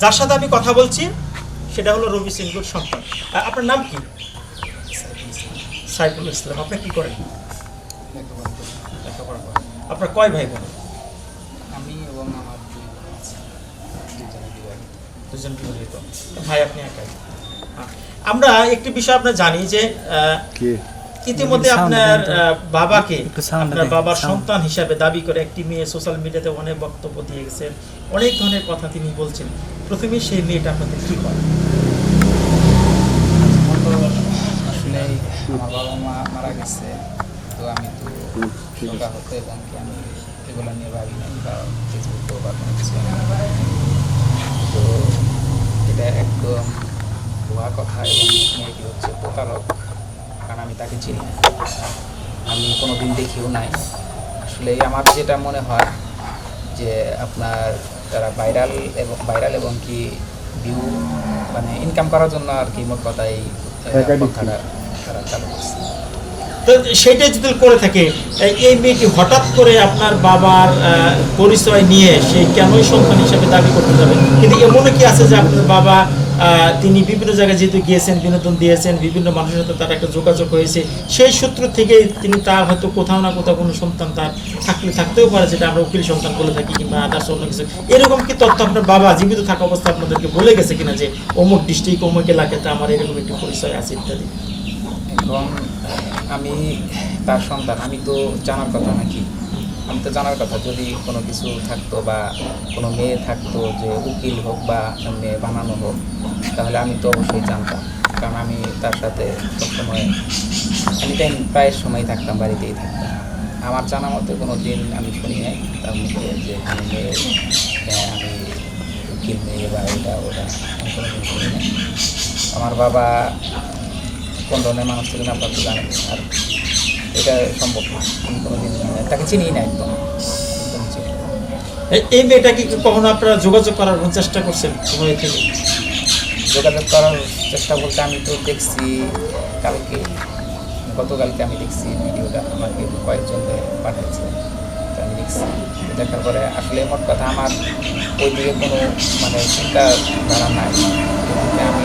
যার সাথে আমি কথা বলছি সেটা হলো রবি সিংগুর সন্তান। আপনার নাম কি? সাইফুল ইসলাম আপনি কি করেন? আপনার কয় ভাই বোন? আমি এবং আমার দুজনে বিবাহিত। ভাই আপনি একাই? আমরা একটি বিষয় আমরা জানি যে ইতিমধ্যে আপনার বাবাকে আপনার বাবার সন্তান হিসাবে দাবি করে একটি মেয়ে সোশ্যাল মিডিয়াতে অনেক বক্তব্য দিয়ে গেছেন অনেক ধরনের কথা তিনি বলছেন। প্রথমে সেই মেয়েটা আপনাদের কি করে আসলে আমার বাবা মা মারা গেছে তো আমি তো শোকা হতো এবং কি আমি এগুলো নিয়ে ভাবি নাই বা ফেসবুকেও বা কোনো কিছু। তো এটা একদম ভুয়া কথা এবং মেয়েটি হচ্ছে প্রতারক। কারণ আমি তাকে চিনি না। আমি কোনো দিন দেখিও নাই। আসলে আমার যেটা মনে হয় যে আপনার তারা ভাইরাল এবং ভাইরাল এবং কি ভিউ মানে ইনকাম করার জন্য আর কি মোট কথা এই তারা চালু করছে। তো সেটাই যদি করে থাকে এই- মেয়েটি হঠাৎ করে আপনার বাবার আহ, পরিচয় নিয়ে সে কেনই সন্তান হিসাবে দাবি করতে যাবে? কিন্তু এমনও কি আছে যে আপনার বাবা তিনি বিভিন্ন জায়গায় যেহেতু গিয়েছেন, বিনোদন দিয়েছেন, বিভিন্ন মানুষের সাথে তার একটা যোগাযোগ হয়েছে, সেই সূত্র থেকে তিনি তার হয়তো কোথাও না কোথাও কোনো সন্তান তার থাকলে থাকতেও পারে, যেটা আমরা উকিল সন্তান বলে থাকি কিংবা আদার্স অন্য কিছু। এরকম কি তথ্য আপনার বাবা জীবিত থাকা অবস্থা আপনাদেরকে বলে গেছে কিনা যে, অমুক ডিস্ট্রিক্ট, অমুক এলাকাতে আমার এরকম একটি পরিচয় আছে ইত্যাদি? এবং আমি তার সন্তান, আমি তো জানার কথা নাকি। আমি তো জানার কথা যদি কোনো কিছু থাকতো বা কোনো মেয়ে থাকতো যে উকিল হোক বা মেয়ে বানানো হোক তাহলে আমি তো অবশ্যই জানতাম। কারণ আমি তার সাথে সবসময় এনি টাইম প্রায় সময় থাকতাম বাড়িতেই থাকতাম। আমার জানা মতে কোনো দিন আমি শুনি নাই তার মধ্যে যে আমি মেয়ে হ্যাঁ, আমি উকিল মেয়ে বা এটা ওটা আমি কোনো দিন শুনি নাই। আমার বাবা কোন ধরনের মানুষ ছিলেন আপনার তো জানেন আর এটা সম্ভব না। তাকে চিনি না একদম। এই- এই মেয়েটা কি কখনো আপনারা যোগাযোগ করার চেষ্টা করছেন সময় থেকে যোগাযোগ করার চেষ্টা বলতে আমি তো দেখছি কালকে গতকালকে আমি দেখছি ভিডিওটা আমাকে কয়েকজন পাঠিয়েছে তো আমি দেখছি দেখার পরে আসলে মোট কথা আমার ওই দিকে কোনো মানে চিন্তা ধারা নাই আমি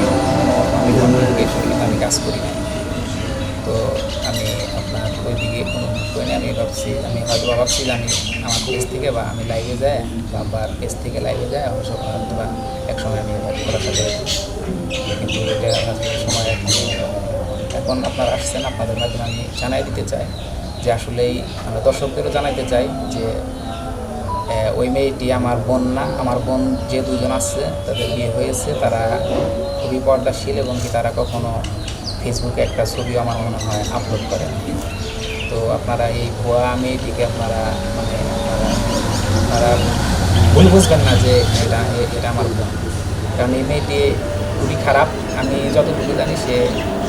আমি আমি কাজ করি না করি আমি ভাবছি, আমি হয়তো বা ভাবছি আমি আমার পেজ থেকে বা আমি লাইভে যাই বা আবার পেজ থেকে লাইভে যাই, অবশ্য হয়তো বা এক সময় আমি হয়তো দিই। কিন্তু এটা সময় এখন আপনারা আসছেন, আপনাদের মাধ্যমে আমি জানাই দিতে চাই যে আসলেই আমরা দর্শকদেরও জানাইতে চাই যে ওই মেয়েটি আমার বোন না, আমার বোন যে দুজন আছে, তাদের বিয়ে হয়েছে, তারা খুবই পর্দাশীল এবং কি তারা কখনো ফেসবুকে একটা ছবি আমার মনে হয় আপলোড করে। তো আপনারা এই ভুয়া মেয়েটিকে আপনারা মানে আপনারা ভুল বুঝবেন না যে এটা এটা আমার ভুয়া কারণ এই মেয়েটি খুবই খারাপ। আমি যতটুকু জানি সে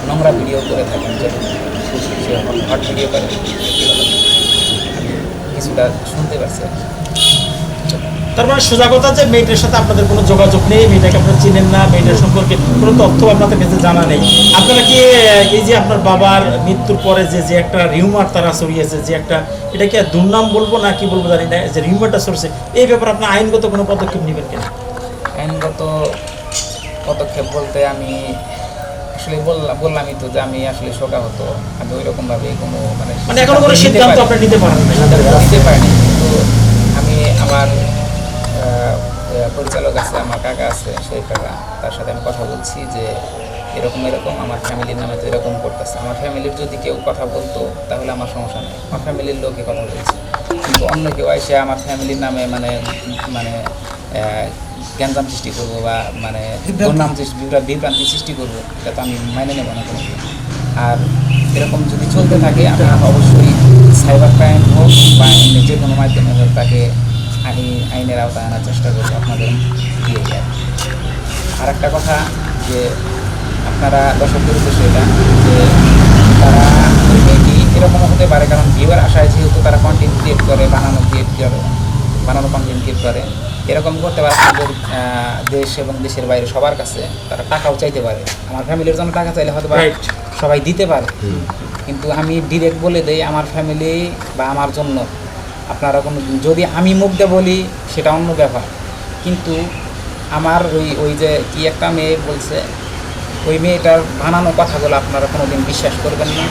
নোংরা ভিডিও করে থাকেন যে হট ভিডিও করে। কিছুটা শুনতে পারছি। তার মানে সোজা কথা যে মেয়েটার সাথে আপনাদের কোনো যোগাযোগ নেই মেয়েটাকে আপনারা চিনেন না মেয়েটার সম্পর্কে কোনো তথ্য আপনাদের কাছে জানা নেই। আপনারা কি এই যে আপনার বাবার মৃত্যুর পরে যে যে একটা রিউমার তারা ছড়িয়েছে যে একটা এটা কি দুর্নাম বলব না কি বলব জানি না যে রিউমারটা সরছে এই ব্যাপারে আপনার আইনগত কোনো পদক্ষেপ নেবেন কেন? আইনগত পদক্ষেপ বলতে আমি আসলে বললাম বললামই তো যে আমি আসলে শোকা হতো আমি ওই রকমভাবে কোনো মানে মানে এখন কোনো নিতে সিদ্ধান্ত আপনারা নিতে পারেন। নিতে পারিনি। পরিচালক আছে আমার কাকা আছে সেই কাকা। তার সাথে আমি কথা বলছি যে এরকম এরকম আমার ফ্যামিলির নামে তো এরকম করতেছে। আমার ফ্যামিলির যদি কেউ কথা বলতো তাহলে আমার সমস্যা নেই। আমার ফ্যামিলির লোকে কথা বলছে। কিন্তু অন্য কেউ এসে আমার ফ্যামিলির নামে মানে মানে গ্যাঞ্জাম সৃষ্টি করব বা মানে দুর্নাম সৃষ্টি বিভ্রান্তি সৃষ্টি করব এটা তো আমি মাইনে নেব না কোনো আর এরকম যদি চলতে থাকে আমি অবশ্যই সাইবার ক্রাইম হোক বা যে কোনো মাধ্যমে হোক তাকে আইন আইনের আওতায় আনার চেষ্টা করব আপনাদের দিয়ে যায় আর একটা কথা যে আপনারা দর্শকদের উদ্দেশ্যে এটা যে তারা মেয়েটি এরকম হতে পারে কারণ ভিউয়ার আশায় যেহেতু তারা কন্টেন্ট ক্রিয়েট করে বানানো ক্রিয়েট করে বানানো কন্টেন্ট ক্রিয়েট করে এরকম করতে পারে আমাদের দেশ এবং দেশের বাইরে সবার কাছে তারা টাকাও চাইতে পারে। আমার ফ্যামিলির জন্য টাকা চাইলে হয়তো বা সবাই দিতে পারে। কিন্তু আমি ডিরেক্ট বলে দেই আমার ফ্যামিলি বা আমার জন্য। আপনারা কোনো যদি আমি মুখটা বলি, সেটা অন্য ব্যাপার। কিন্তু আমার ওই ওই যে কি একটা মেয়ে বলছে, ওই মেয়েটার বানানো কথাগুলো আপনারা কোনো দিন বিশ্বাস করবেন না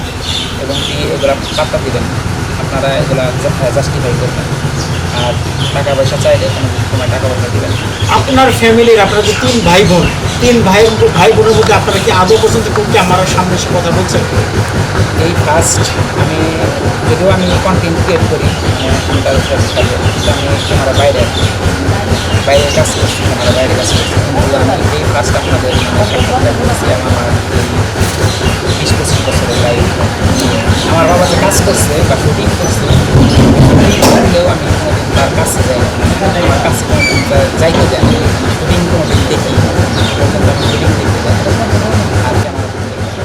এবং কি এগুলো পাত্তা দিবেন না। আপনারা এগুলো জাস্টিফাই করবেন আর টাকা পয়সা চাইলে কোনো সময় টাকা পয়সা দিবেন। আপনার ফ্যামিলির আপনার যে তিন ভাই বোন তিন ভাই ভাই বোনের মধ্যে আপনারা কি আদৌ পর্যন্ত কোন ক্যামেরার সামনে এসে কথা বলছেন এই ফার্স্ট আমি যদিও আমি কন্টেন্ট ক্রিয়েট করি মানে আমি তাদের সাথে আমি ক্যামেরা বাইরে বাইরে কাজ করছি ক্যামেরা বাইরে কাজ করছি। আমি এই ফার্স্ট আপনাদের আমার বিশ পঁচিশ বছরের লাইফ আমার বাবা যে কাজ করছে বা শুটিং করছে শুটিং করলেও আমি কোনোদিন তার কাছে যাই না। আমার কাছে কোনোদিন তা- যাইতে যাই শুটিং কোনোদিন দেখি পর্যন্ত আমি শুটিং দেখতে যাই আর ক্যামেরা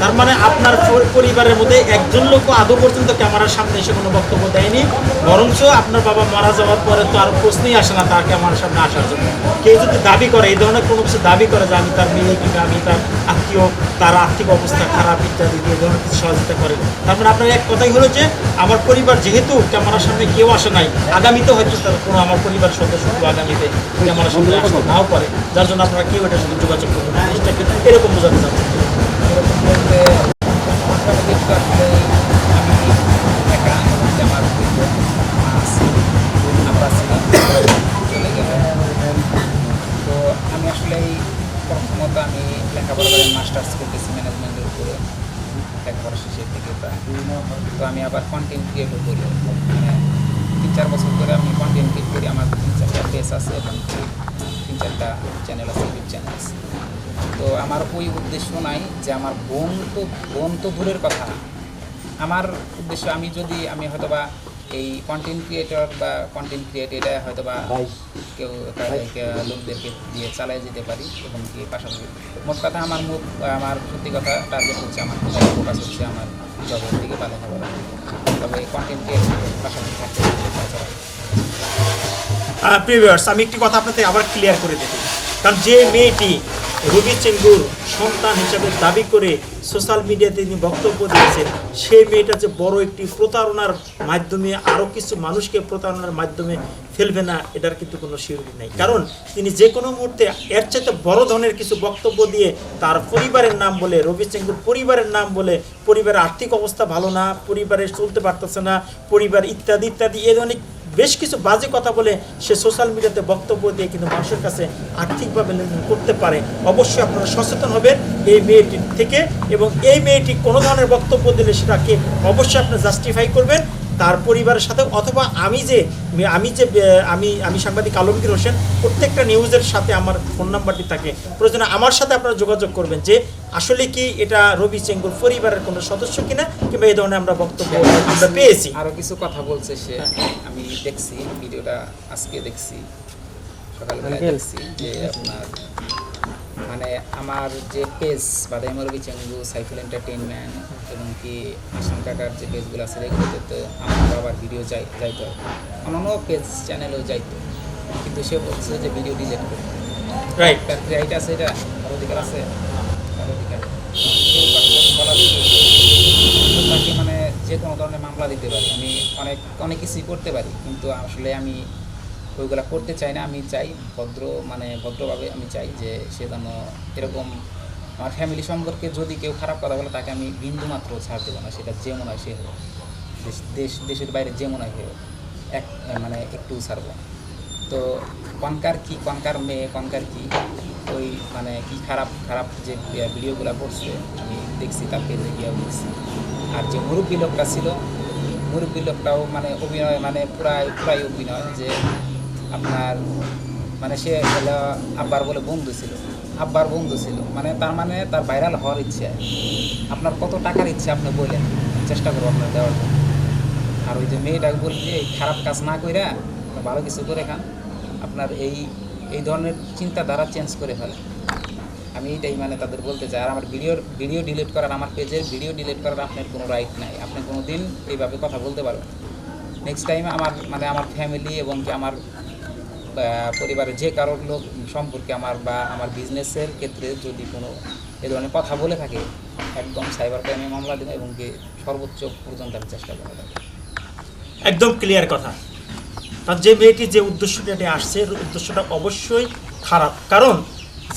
তার মানে আপনার পরিবারের মধ্যে একজন লোক আদৌ পর্যন্ত ক্যামেরার সামনে এসে কোনো বক্তব্য দেয়নি। বরঞ্চ আপনার বাবা মারা যাওয়ার পরে তো আর প্রশ্নই আসে না তার ক্যামেরার সামনে আসার জন্য। কেউ যদি দাবি করে, এই ধরনের কোনো কিছু দাবি করে যে আমি তার মেয়ে কিংবা আমি তার আত্মীয়, তার আর্থিক অবস্থা খারাপ ইত্যাদি এই ধরনের কিছু সহযোগিতা করে। তার মানে আপনার এক কথাই হলো যে, আমার পরিবার যেহেতু ক্যামেরার সামনে কেউ আসে নাই, আগামীতে হয়তো তার কোনো আমার পরিবার সদস্য আগামীতে ক্যামেরার সামনে আসতে নাও পারে। যার জন্য আপনারা কেউ এটার সাথে যোগাযোগ করবেন। এরকম বোঝাতে চাচ্ছেন মাস্টার্স করতেছি ম্যানেজমেন্টের উপরে। লেখাপড়া শেষের দিকে প্রায়। তো আমি আবার কন্টেন্ট ক্রিয়েটও করি। মানে তিন চার বছর ধরে আমি কন্টেন্ট ক্রিয়েট করি। আমার তিন চারটা পেজ আছে এবং তিন চারটা চ্যানেল আছে ইউটিউব চ্যানেল আছে। তো আমার ওই উদ্দেশ্য নাই যে আমার বোন তো বোন তো দূরের কথা। আমার উদ্দেশ্য আমি যদি আমি হয়তোবা এই কন্টেন্ট ক্রিয়েটর বা কন্টেন্ট ক্রিয়েট এটা হয়তো বা কেউ তাদেরকে লোকদেরকে দিয়ে চালিয়ে যেতে পারি এবং কি পাশাপাশি মোট কথা আমার মুখ আমার সত্যি কথা টার্গেট হচ্ছে আমার ফোকাস হচ্ছে আমার জবের দিকে বা লেখাপড়ার দিকে তবে কন্টেন্ট ক্রিয়েট পাশাপাশি থাকতে প্রিভিয়ার্স আমি একটি কথা আপনাদের আবার ক্লিয়ার করে দিই কারণ যে মেয়েটি রবি চেঙ্গুর সন্তান হিসাবে দাবি করে সোশ্যাল মিডিয়াতে তিনি বক্তব্য দিয়েছেন, সেই মেয়েটা যে বড় একটি প্রতারণার মাধ্যমে আরও কিছু মানুষকে প্রতারণার মাধ্যমে ফেলবে না, এটার কিন্তু কোনো শিউরি নেই। কারণ তিনি যে কোনো মুহূর্তে এর চাইতে বড় ধরনের কিছু বক্তব্য দিয়ে তার পরিবারের নাম বলে, রবি চেঙ্গুর পরিবারের নাম বলে, পরিবারের আর্থিক অবস্থা ভালো না, পরিবারে চলতে পারতেছে না, পরিবার ইত্যাদি ইত্যাদি, এ ধরনের বেশ কিছু বাজে কথা বলে সে সোশ্যাল মিডিয়াতে বক্তব্য দিয়ে কিন্তু মানুষের কাছে আর্থিকভাবে লেনদেন করতে পারে। অবশ্যই আপনারা সচেতন হবেন এই মেয়েটির থেকে এবং এই মেয়েটি কোনো ধরনের বক্তব্য দিলে সেটাকে অবশ্যই আপনি জাস্টিফাই করবেন। তার পরিবারের সাথে অথবা আমি যে আমি যে আমি আমি সাংবাদিক আলমগীর হোসেন প্রত্যেকটা নিউজের সাথে আমার ফোন নাম্বারটি থাকে। প্রয়োজনে আমার সাথে আপনারা যোগাযোগ করবেন যে আসলে কি এটা রবি চেঙ্গুর পরিবারের কোনো সদস্য কিনা কিংবা এই ধরনের আমরা বক্তব্য আমরা পেয়েছি। আরও কিছু কথা বলছে সে আমি দেখছি ভিডিওটা আজকে দেখছি সকালবেলা দেখছি যে আপনার মানে আমার যে পেজ বাদাইমরবি চেঙ্গু সাইফুল এন্টারটেইনমেন্ট এবং কি আসাম কাকার যে পেজগুলো আছে এগুলোতে তো আমার বাবার ভিডিও যাই যাইতো অন্যান্য পেজ চ্যানেলেও যাইতো কিন্তু সে বলছে যে ভিডিও ডিলিট করতে রাইট তার রাইট আছে এটা তার অধিকার আছে তার অধিকার তাকে মানে যে কোনো ধরনের মামলা দিতে পারি। আমি অনেক অনেক কিছুই করতে পারি কিন্তু আসলে আমি ওইগুলা করতে চাই না। আমি চাই ভদ্র মানে ভদ্রভাবে আমি চাই যে সে যেন এরকম আমার ফ্যামিলি সম্পর্কে যদি কেউ খারাপ কথা বলে, তাকে আমি বিন্দু মাত্র ছাড় দেবো না। সেটা যে মনে হয় সে হোক। দেশ- দেশ, দেশের বাইরে যে মনে হয় এক মানে একটু ছাড়বো তো কনকার কি, কনকার মেয়ে, কনকার কি? ওই মানে কি খারাপ খারাপ যে ভিডিওগুলো করছে, আমি দেখছি, তার পেজে গিয়েও দেখছি। আর যে মুরব্বী লোকটা ছিল, মুরব্বী লোকটাও মানে অভিনয় মানে প্রায় প্রায় অভিনয় যে আপনার মানে সে আব্বার বলে বন্ধু ছিল। আব্বার বন্ধু ছিল। মানে তার মানে তার ভাইরাল হওয়ার ইচ্ছে। আপনার কত টাকার ইচ্ছে আপনি বললেন চেষ্টা করব আপনার দেওয়ার জন্য। আর ওই যে মেয়েটাকে বলছি যে খারাপ কাজ না কইরা ভালো কিছু করে খান। আপনার এই এই ধরনের চিন্তাধারা চেঞ্জ করে ফেলে আমি এইটাই মানে তাদের বলতে চাই। আর আমার ভিডিওর ভিডিও ডিলিট করার, আমার পেজের ভিডিও ডিলিট করার আপনার কোনো রাইট নাই। আপনি কোনো দিন এইভাবে কথা বলতে পারবেন নেক্সট টাইম আমার মানে আমার ফ্যামিলি এবং কি আমার পরিবারের যে কারোর লোক সম্পর্কে আমার বা আমার বিজনেসের ক্ষেত্রে যদি কোনো এ ধরনের কথা বলে থাকে, একদম সাইবার ক্রাইমে মামলা দেবো এবং কি সর্বোচ্চ পর্যন্ত আমি চেষ্টা করব। একদম ক্লিয়ার কথা। কারণ যে মেয়েটি যে উদ্দেশ্যটা নিয়ে আসছে উদ্দেশ্যটা অবশ্যই খারাপ। কারণ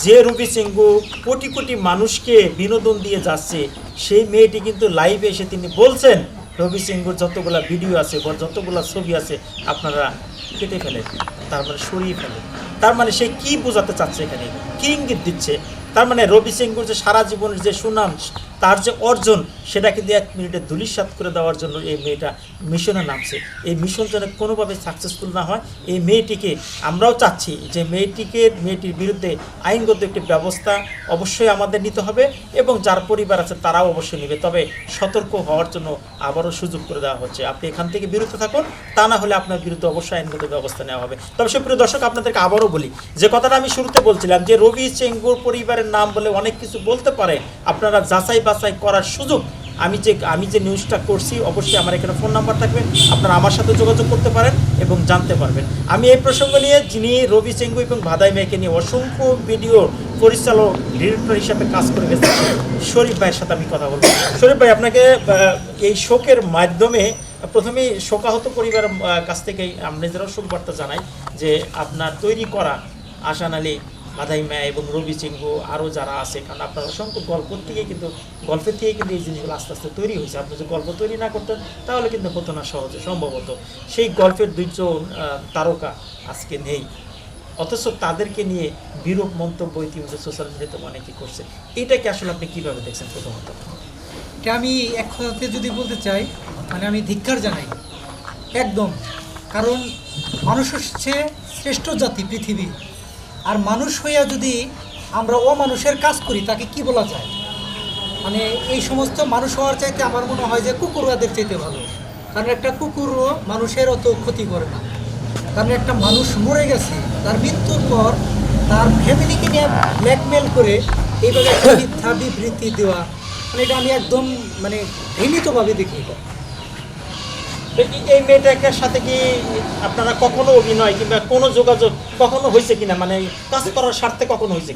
যে রবি সিংহু কোটি কোটি মানুষকে বিনোদন দিয়ে যাচ্ছে, সেই মেয়েটি কিন্তু লাইভে এসে তিনি বলছেন, রবি সিংহুর যতগুলা ভিডিও আছে বা যতগুলা ছবি আছে, আপনারা কেটে ফেলে, তারপরে সরিয়ে ফেলে। তার মানে সে কি বোঝাতে চাচ্ছে এখানে? কি ইঙ্গিত দিচ্ছে? তার মানে রবি সিং যে সারা জীবনের যে সুনাম তার যে অর্জন সেটা কিন্তু এক মিনিটে ধুলিসাৎ করে দেওয়ার জন্য এই মেয়েটা মিশনে নামছে। এই মিশন যেন কোনোভাবে সাকসেসফুল না হয়, এই মেয়েটিকে আমরাও চাচ্ছি যে মেয়েটিকে, মেয়েটির বিরুদ্ধে আইনগত একটি ব্যবস্থা অবশ্যই আমাদের নিতে হবে এবং যার পরিবার আছে তারাও অবশ্যই নেবে। তবে সতর্ক হওয়ার জন্য আবারও সুযোগ করে দেওয়া হচ্ছে। আপনি এখান থেকে বিরত থাকুন, তা না হলে আপনার বিরুদ্ধে অবশ্যই আইনগত ব্যবস্থা নেওয়া হবে। তবে সে সুপ্রিয় দর্শক, আপনাদেরকে আবারও বলি, যে কথাটা আমি শুরুতে বলছিলাম যে রবি চেঙ্গুর পরিবারের নাম বলে অনেক কিছু বলতে পারে, আপনারা যাচাই বাছাই করার সুযোগ আমি যে আমি যে নিউজটা করছি, অবশ্যই আমার এখানে ফোন নাম্বার থাকবে। আপনারা আমার সাথে যোগাযোগ করতে পারেন এবং জানতে পারবেন। আমি এই প্রসঙ্গ নিয়ে যিনি রবি চেঙ্গু এবং ভাদাই মেয়েকে নিয়ে অসংখ্য ভিডিও পরিচালক ডিরেক্টর হিসাবে কাজ করে গেছেন, শরীফ ভাইয়ের সাথে আমি কথা বলব। শরীফ ভাই, আপনাকে এই শোকের মাধ্যমে প্রথমেই শোকাহত পরিবারের কাছ থেকেই আমরা নিজেরাও শোক বার্তা জানাই যে আপনার তৈরি করা আশান আলী বাধাই ম্যা এবং রবি চিঙ্গু আরও যারা আছে, কারণ আপনার অসংখ্য গল্প থেকে কিন্তু, গল্পের থেকে কিন্তু এই জিনিসগুলো আস্তে আস্তে তৈরি হয়েছে। আপনি যদি গল্প তৈরি না করতেন, তাহলে কিন্তু হতো না সহজে, সম্ভবত। সেই গল্পের দুইজন তারকা আজকে নেই। অথচ তাদেরকে নিয়ে বিরূপ মন্তব্য ইতিমধ্যে সোশ্যাল মিডিয়াতে অনেকে করছে। এটাকে আসলে আপনি কীভাবে দেখছেন প্রথমত? এটা আমি এক কথাতে যদি বলতে চাই মানে আমি ধিক্কার জানাই। একদম। কারণ মানুষ হচ্ছে শ্রেষ্ঠ জাতি পৃথিবী। আর মানুষ হইয়া যদি আমরা অমানুষের কাজ করি, তাকে কি বলা যায়? মানে এই সমস্ত মানুষ হওয়ার চাইতে আমার মনে হয় যে কুকুর ওদের চাইতে ভালো। কারণ একটা কুকুরও মানুষের অত ক্ষতি করে না। কারণ একটা মানুষ মরে গেছে, তার মৃত্যুর পর তার ফ্যামিলিকে নিয়ে ব্ল্যাকমেল করে এইভাবে একটা মিথ্যা বিবৃতি দেওয়া মানে এটা আমি একদম মানে ঘৃণিতভাবে দেখি এই- মেয়েটার সাথে কি আপনারা কখনো অভিনয় কিংবা কোনো যোগাযোগ কখনো হয়েছে কিনা? মানে কাজ করার স্বার্থে কখনো হয়েছে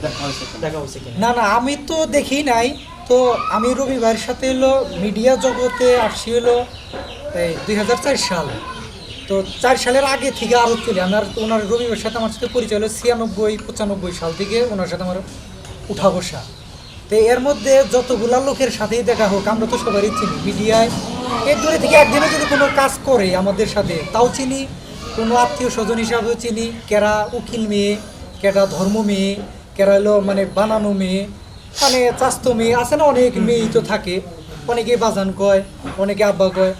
দেখা হয়েছে। কিনা? না না আমি তো দেখি নাই। তো আমি রবিবার সাথে হলো মিডিয়া জগতে আসছি হলো এই দুই হাজার চার সাল। তো চার সালের আগে থেকে আরও চলে আমার ওনার রবিবার সাথে আমার সাথে পরিচয় হলো ছিয়ানব্বই পঁচানব্বই সাল থেকে ওনার সাথে আমার উঠা বসা। তো এর মধ্যে যতগুলা লোকের সাথেই দেখা হোক আমরা তো সবারই চিনি মিডিয়ায়। এর দূরে থেকে একদিনে যদি কোনো কাজ করে আমাদের সাথে তাও চিনি। কোনো আত্মীয় স্বজন হিসাবেও চিনি। কেরা উকিল মেয়ে কেরা ধর্ম মেয়ে কেরা হলো মানে বানানো মেয়ে মানে চাস্তো মেয়ে আছে না অনেক মেয়েই তো থাকে। অনেকে বাজান কয় অনেকে আব্বা কয়।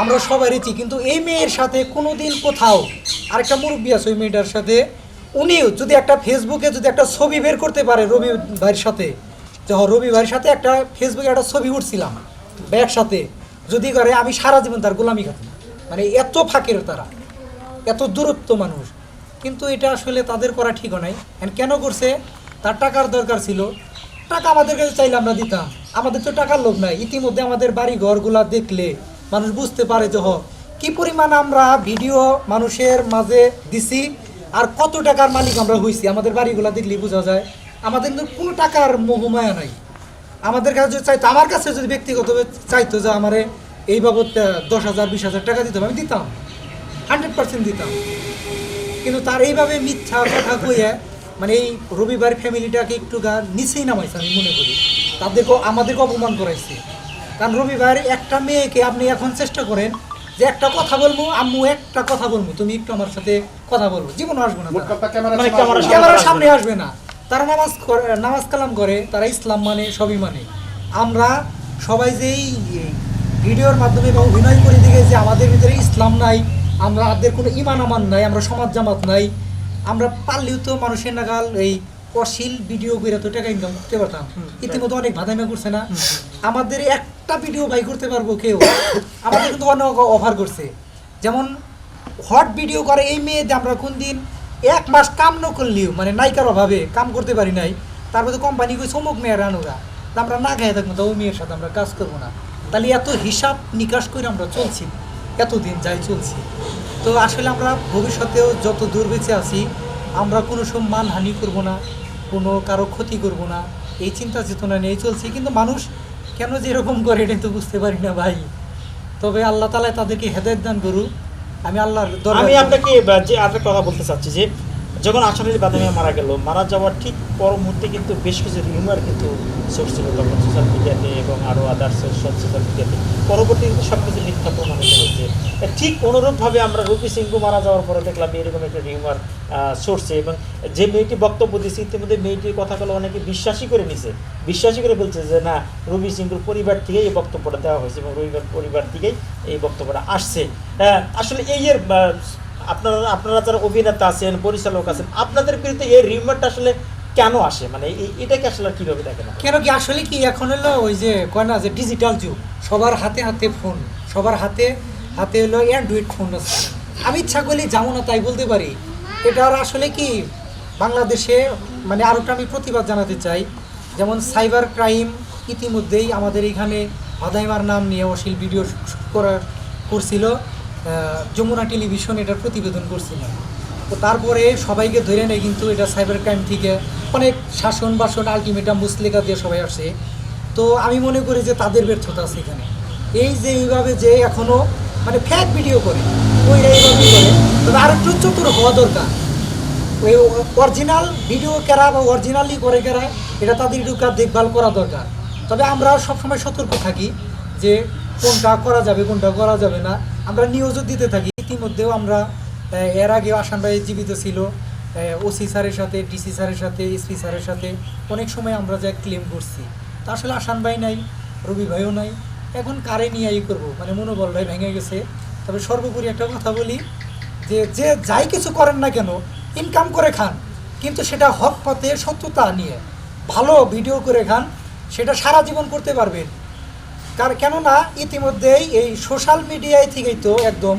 আমরা সবারই চিনি। কিন্তু এই মেয়ের সাথে কোনোদিন কোথাও আরেকটা মুরব্বী আছে ওই মেয়েটার সাথে উনিও যদি একটা ফেসবুকে যদি একটা ছবি বের করতে পারে রবি ভাইয়ের সাথে যে হ, রবি ভাইয়ের সাথে একটা ফেসবুকে একটা ছবি উঠছিলাম বা একসাথে যদি করে আমি সারা জীবন তার গোলামি খাতাম মানে এত ফাঁকের তারা এত দূরত্ব মানুষ। কিন্তু এটা আসলে তাদের করা ঠিক নাই। কেন করছে? তার টাকার দরকার ছিল। টাকা আমাদের কাছে চাইলে আমরা দিতাম। আমাদের তো টাকার লোভ নাই। ইতিমধ্যে আমাদের বাড়ি ঘরগুলা দেখলে মানুষ বুঝতে পারে যে হ কি পরিমাণ আমরা ভিডিও মানুষের মাঝে দিছি আর কত টাকার মালিক আমরা হইছি। আমাদের বাড়িগুলা দেখলেই বোঝা যায়। আমাদের কিন্তু কোনো টাকার মোহমায়া নাই। আমাদের কাছে যদি চাইতো আমার কাছে যদি ব্যক্তিগতভাবে চাইতো যে আমারে এই বাবদ দশ হাজার বিশ হাজার টাকা দিতাম আমি দিতাম। হান্ড্রেড পার্সেন্ট দিতাম। কিন্তু তার এইভাবে মিথ্যা কথা কইয়া মানে এই রবিবার ফ্যামিলিটাকে একটু গা নিচেই নামাইছে আমি মনে করি। তাদেরকেও আমাদেরকে অপমান করাইছে। কারণ রবিবার একটা মেয়েকে আপনি এখন চেষ্টা করেন যে একটা কথা বলব আম্মু একটা কথা বলব তুমি একটু আমার সাথে কথা বলব। জীবন আসব না মানে ক্যামেরার সামনে ক্যামেরার সামনে আসবে না। তারা নামাজ করে- নামাজ কালাম করে তারা ইসলাম মানে সবই মানে। আমরা সবাই যে এই ভিডিওর মাধ্যমে বা অভিনয় করে দিকে যে আমাদের ভিতরে ইসলাম নাই আমরা আমাদের কোনো ইমান আমান নাই আমরা সমাজ জামাত নাই আমরা পারলেও তো মানুষের নাগাল এই অশ্লীল ভিডিও করে তো টাকা ইনকাম করতে পারতাম। ইতিমধ্যে অনেক ভাদাইমা করছে না। আমাদের একটা ভিডিও বাই করতে পারব কেউ আমাদের কিন্তু অনেক অফার করছে। যেমন হট ভিডিও করে এই মেয়েদের আমরা কোন দিন এক মাস কাম ন করলেও মানে নায়িকার অভাবে কাম করতে পারি নাই তারপরে তো কোম্পানি কই চমক মেয়ের আনুরা তা আমরা না খাই থাকব তো মেয়ের সাথে আমরা কাজ করব না। তাহলে এত হিসাব নিকাশ করে আমরা চলছি, এতদিন যাই চলছি। তো আসলে আমরা ভবিষ্যতেও যত দূর বেঁচে আছি, আমরা কোনো সময় মানহানি করব না, কোনো কারও ক্ষতি করব না, এই চিন্তা চেতনা নিয়ে চলছি। কিন্তু মানুষ কেন যে এরকম করে, এটা তো বুঝতে পারি না ভাই। তবে আল্লাহ তালা তাদেরকে হেদায়ত দান করুক। আমি আল্লাহর আমি আপনাকে যে আরেকটা কথা বলতে চাচ্ছি যে, যখন আসানুল বাদামিয়া মারা গেল, মারা যাওয়ার ঠিক পর মুহূর্তে কিন্তু বেশ কিছু রিউমার কিন্তু সোর্স ছিল, তখন সোশ্যাল মিডিয়াতে এবং আরও আদার্স সোশ্যাল মিডিয়াতে পরবর্তী কিন্তু সব কিছু মিথ্যা প্রমাণিত হয়েছে। ঠিক অনুরূপভাবে আমরা রূপী সিংহু মারা যাওয়ার পরে দেখলাম এরকম একটা রিউমার সোর্সে এবং যে মেয়েটি বক্তব্য দিয়েছে, ইতিমধ্যে মেয়েটির কথাগুলো অনেকে বিশ্বাসই করে নিছে বিশ্বাসই করে বলছে যে, না রবি সিংহুর পরিবার থেকেই এই বক্তব্যটা দেওয়া হয়েছে এবং রবিবার পরিবার থেকেই এই বক্তব্যটা আসছে। আসলে এই এর আপনারা আপনারা যারা অভিনেতা আছেন, পরিচালক আছেন, আপনাদের বিরুদ্ধে এই রিউমারটা আসলে কেন আসে? মানে এটাকে আসলে কীভাবে দেখেন কেন কি আসলে কি? এখন হলো ওই যে কয় না, যে ডিজিটাল যুগ। সবার হাতে হাতে ফোন সবার হাতে হাতে হলো অ্যান্ড্রয়েড ফোন আছে। আমি ইচ্ছা করলে যাব না, তাই বলতে পারি। এটার আসলে কি? বাংলাদেশে মানে আরেকটা আমি প্রতিবাদ জানাতে চাই। যেমন সাইবার ক্রাইম ইতিমধ্যেই আমাদের এখানে আদাইমার নাম নিয়ে অশ্লীল ভিডিও শুট করা করছিল। যমুনা টেলিভিশন এটার প্রতিবেদন করছিল। তো তারপরে সবাইকে ধরে নেয় কিন্তু এটা সাইবার ক্রাইম থেকে। অনেক শাসন বাসন আলটিমেটাম মুসলিকা দিয়ে সবাই আসে। তো আমি মনে করি যে তাদের ব্যর্থতা আছে এখানে। এই যে এইভাবে যে এখনও মানে ফ্যাক ভিডিও করে ওই এইভাবে করে। তবে আর একটু চতুর হওয়া দরকার। ওই অরিজিনাল ভিডিও কেরা বা অরিজিনালি করে কেরা, এটা তাদের একটু দেখভাল করা দরকার। তবে আমরা সবসময় সতর্ক থাকি যে কোনটা করা যাবে, কোনটা করা যাবে না। আমরা নিউজও দিতে থাকি, ইতিমধ্যেও আমরা এর আগে আসান ভাই জীবিত ছিল। ওসি স্যারের সাথে ডিসি স্যারের সাথে এসপি স্যারের সাথে অনেক সময় আমরা যা ক্লেম করছি। তা আসলে আসান ভাই নাই, রবি ভাইও নাই। এখন কারে নিয়ে ই করব? মানে মনোবলটাই ভেঙে গেছে। তবে সর্বোপরি একটা কথা বলি যে যে যাই কিছু করেন না কেন ইনকাম করে খান। কিন্তু সেটা হক পথে সত্যতা নিয়ে ভালো ভিডিও করে খান, সেটা সারা জীবন করতে পারবেন। কার, কেননা ইতিমধ্যেই এই সোশ্যাল মিডিয়ায় থেকেই তো একদম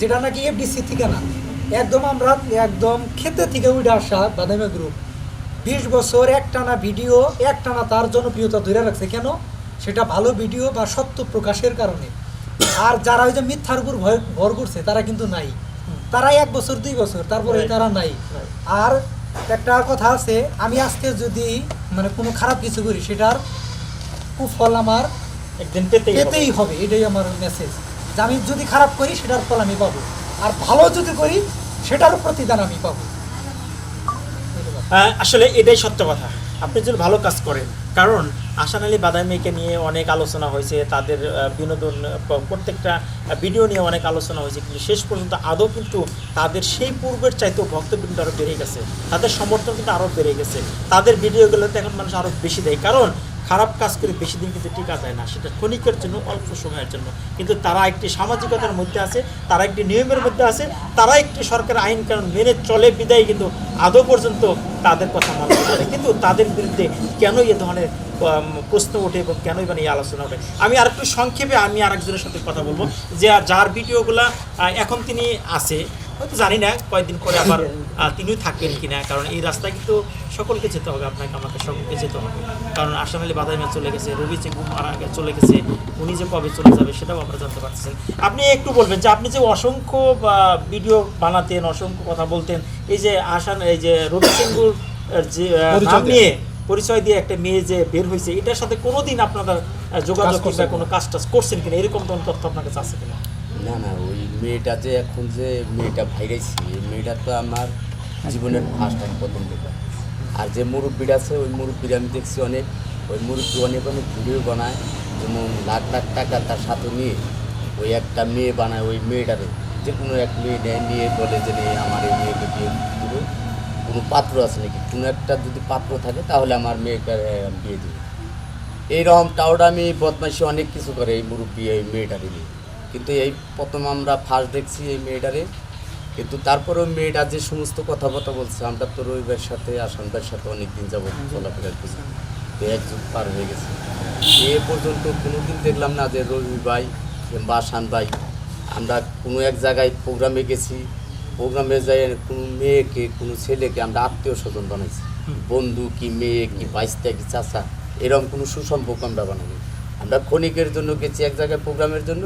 যেটা নাকি এফডিসি থেকে না একদম আমরা একদম খেতে থেকে উঠে আসা বাদামা গ্রুপ বিশ বছর একটানা ভিডিও একটানা তার জনপ্রিয়তা ধরে রাখছে। কেন? সেটা ভালো ভিডিও বা সত্য প্রকাশের কারণে। আর যারা ওই যে মিথ্যার উপর ভর করছে তারা কিন্তু নাই। তারা এক বছর দুই বছর তারপরে তারা নাই। আর একটা কথা আছে আমি আজকে যদি মানে কোনো খারাপ কিছু করি সেটার কুফল আমার একদিন পেতেই পেতেই হবে এটাই আমার মেসেজ যে আমি যদি খারাপ করি, সেটার ফল আমি পাবো। আর ভালো যদি করি সেটারও প্রতিদান আমি পাবো। আসলে এটাই সত্য কথা। আপনি যদি ভালো কাজ করেন, কারণ আসান আলী বাদামিকে নিয়ে অনেক আলোচনা হয়েছে, তাদের বিনোদন প্রত্যেকটা ভিডিও নিয়ে অনেক আলোচনা হয়েছে, কিন্তু শেষ পর্যন্ত আদৌ কিন্তু তাদের সেই পূর্বের চাইতেও ভক্তবৃন্দ আরও বেড়ে গেছে। তাদের সমর্থন কিন্তু আরও বেড়ে গেছে। তাদের ভিডিওগুলোতে এখন মানুষ আরও বেশি দেয়। কারণ খারাপ কাজ করে বেশি দিন কিন্তু টিকা যায় না। সেটা ক্ষণিকের জন্য, অল্প সময়ের জন্য। কিন্তু তারা একটি সামাজিকতার মধ্যে আছে, তারা একটি নিয়মের মধ্যে আছে, তারা একটি সরকার আইন কানুন মেনে চলে, বিদায় কিন্তু আদৌ পর্যন্ত তাদের কথা মানতে পারে কিন্তু তাদের বিরুদ্ধে কেন এ ধরনের প্রশ্ন ওঠে এবং কেনই মানে এই আলোচনা ওঠে? আমি আর একটু সংক্ষেপে আমি আরেকজনের সাথে কথা বলব। যে যার ভিডিওগুলা এখন তিনি আছে হয়তো জানি না কয়েকদিন পরে আবার তিনিও থাকবেন কিনা কারণ এই রাস্তায় কিন্তু সকলকে যেতে হবে আপনাকে আমাকে সকলকে যেতে হবে। কারণ আসাম আলী বাদামে চলে গেছে রবি সিং মারা চলে গেছে উনি যে কবে চলে যাবে সেটাও আমরা জানতে পারতেছেন আপনি একটু বলবেন যে আপনি যে অসংখ্য ভিডিও বানাতেন অসংখ্য কথা বলতেন এই যে আসান এই যে রবি সিংগুর যে নাম নিয়ে পরিচয় দিয়ে একটা মেয়ে যে বের হয়েছে এটার সাথে কোনোদিন আপনারা যোগাযোগ কিংবা কোনো কাজ টাজ করছেন কিনা? এরকম কোনো তথ্য আপনার কাছে আছে কিনা? না না ওই মেয়েটা যে এখন যে মেয়েটা ভাইরাইছে মেয়েটা তো আমার জীবনের ফার্স্ট টাইম প্রথম দেখা। আর যে মুরব্বীরা আছে ওই মুরব্বীরা আমি দেখছি অনেক ওই মুরব্বী অনেক অনেক ভিডিও বানায় যেমন লাখ লাখ টাকা তার সাথে নিয়ে ওই একটা মেয়ে বানায় ওই মেয়েটার। যে কোনো এক মেয়ে নেয় নিয়ে বলে যে "নে, আমার এই মেয়েকে বিয়ে দেবো। কোনো পাত্র আছে নাকি? কোনো একটা যদি পাত্র থাকে তাহলে আমার মেয়েকে বিয়ে দেবে। এইরকম টাওটা আমি বদমাইশি অনেক কিছু করে এই মুরব্বী এই মেয়েটারে নিয়ে। কিন্তু এই প্রথম আমরা ফার্স্ট দেখছি এই মেয়েটারে। কিন্তু তারপরেও মেয়েটা যে সমস্ত কথাবার্তা বলছে আমরা তো রবিবার সাথে আসানবার সাথে অনেক দিন যাবত চলাফেরা করছি তো এক যুগ পার হয়ে গেছে। এ পর্যন্ত কোনো দিন দেখলাম না যে রবি ভাই কিংবা আসান ভাই আমরা কোনো এক জায়গায় প্রোগ্রামে গেছি। প্রোগ্রামে যাই কোনো মেয়েকে কোনো ছেলেকে আমরা আত্মীয় স্বজন বানাইছি। বন্ধু কি মেয়ে কি বাইস্তা কি চাচা এরকম কোনো সুসম্পর্ক আমরা বানাবো আমরা ক্ষণিকের জন্য গেছি, এক জায়গায় প্রোগ্রামের জন্য।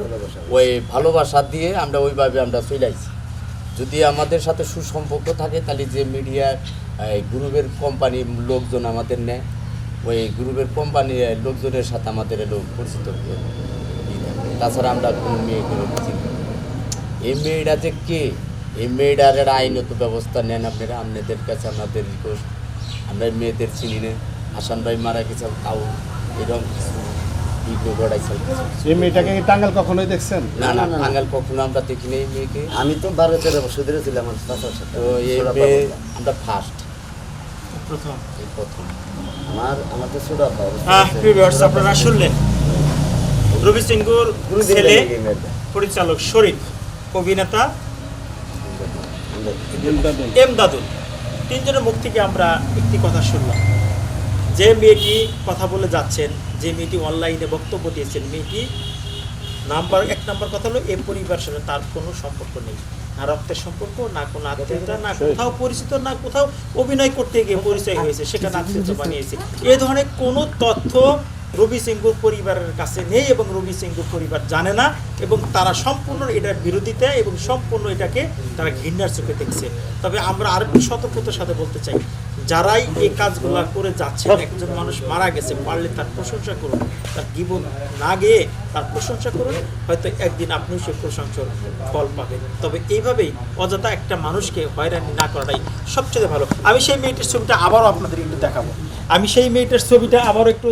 ওই ভালোবাসা দিয়ে আমরা ওইভাবে আমরা চলাইছি যদি আমাদের সাথে সুসম্পর্ক থাকে, তাহলে যে মিডিয়া গ্রুপের কোম্পানি লোকজন আমাদের নেয়। ওই গ্রুপের কোম্পানি লোকজনের সাথে আমাদের লোক পরিচিত। তাছাড়া আমরা কোনো মেয়ে কোনো চিনি এই মেয়েটা যে কে? এই মেয়েটার আইনত ব্যবস্থা নেন আপনারা। আপনাদের কাছে আমাদের রিকোয়েস্ট আমরা মেয়েদের চিনি না। হাসান ভাই মারা গেছে, তাও এরকম কিছু এই মেয়েটাকে টাঙ্গাল কখনোই দেখছেন? না না টাঙ্গাল কখনো আমরা দেখিনি এই মেয়েকে। আমি তো বারো তেরো বছর ধরে ছিলাম আমার চাচার সাথে। তো এই ছোট মেয়ে আমরা ফার্স্ট প্রথম। প্রথম। আমার পারছেন? আপনারা শুনলেন। রবি সিংগুর ছেলে। পরিচালক শরীফ অভিনেতা এম দাদুল। তিনজনের মুখ থেকে আমরা একটি কথা শুনলাম। যে মেয়েটি কথা বলে যাচ্ছেন যে মেয়েটি অনলাইনে বক্তব্য দিয়েছেন মেয়েটি নাম্বার এক নাম্বার কথা হলো এই পরিবার সাথে তার কোনো সম্পর্ক নেই। না রক্তের সম্পর্ক না কোনো আত্মীয়তা না কোথাও পরিচিত না কোথাও অভিনয় করতে গিয়ে পরিচয় হয়েছে সেখানে আত্মীয়তা বানিয়েছে। এ ধরনের কোনো তথ্য রবি সিংগুর পরিবারের কাছে নেই এবং রবি সিংগুর পরিবার জানে না এবং তারা সম্পূর্ণ এটার বিরোধিতা এবং সম্পূর্ণ এটাকে তারা ঘৃণার চোখে দেখছে। তবে আমরা আরেকটু সতর্কতার সাথে বলতে চাই যারাই এই কাজগুলো করে যাচ্ছে একজন মানুষ মারা গেছে পারলে তার প্রশংসা করুন তার জীবন না গিয়ে তার প্রশংসা করুন হয়তো একদিন আপনিও সে প্রশংসার ফল পাবেন। তবে এইভাবেই অযথা একটা মানুষকে হয়রানি না করাটাই সবচেয়ে ভালো। আমি সেই মেয়েটির ছবিটা আবারও আপনাদের একটু দেখাবো। আমি সেই মেয়েটার ছবিটা আবারও একটু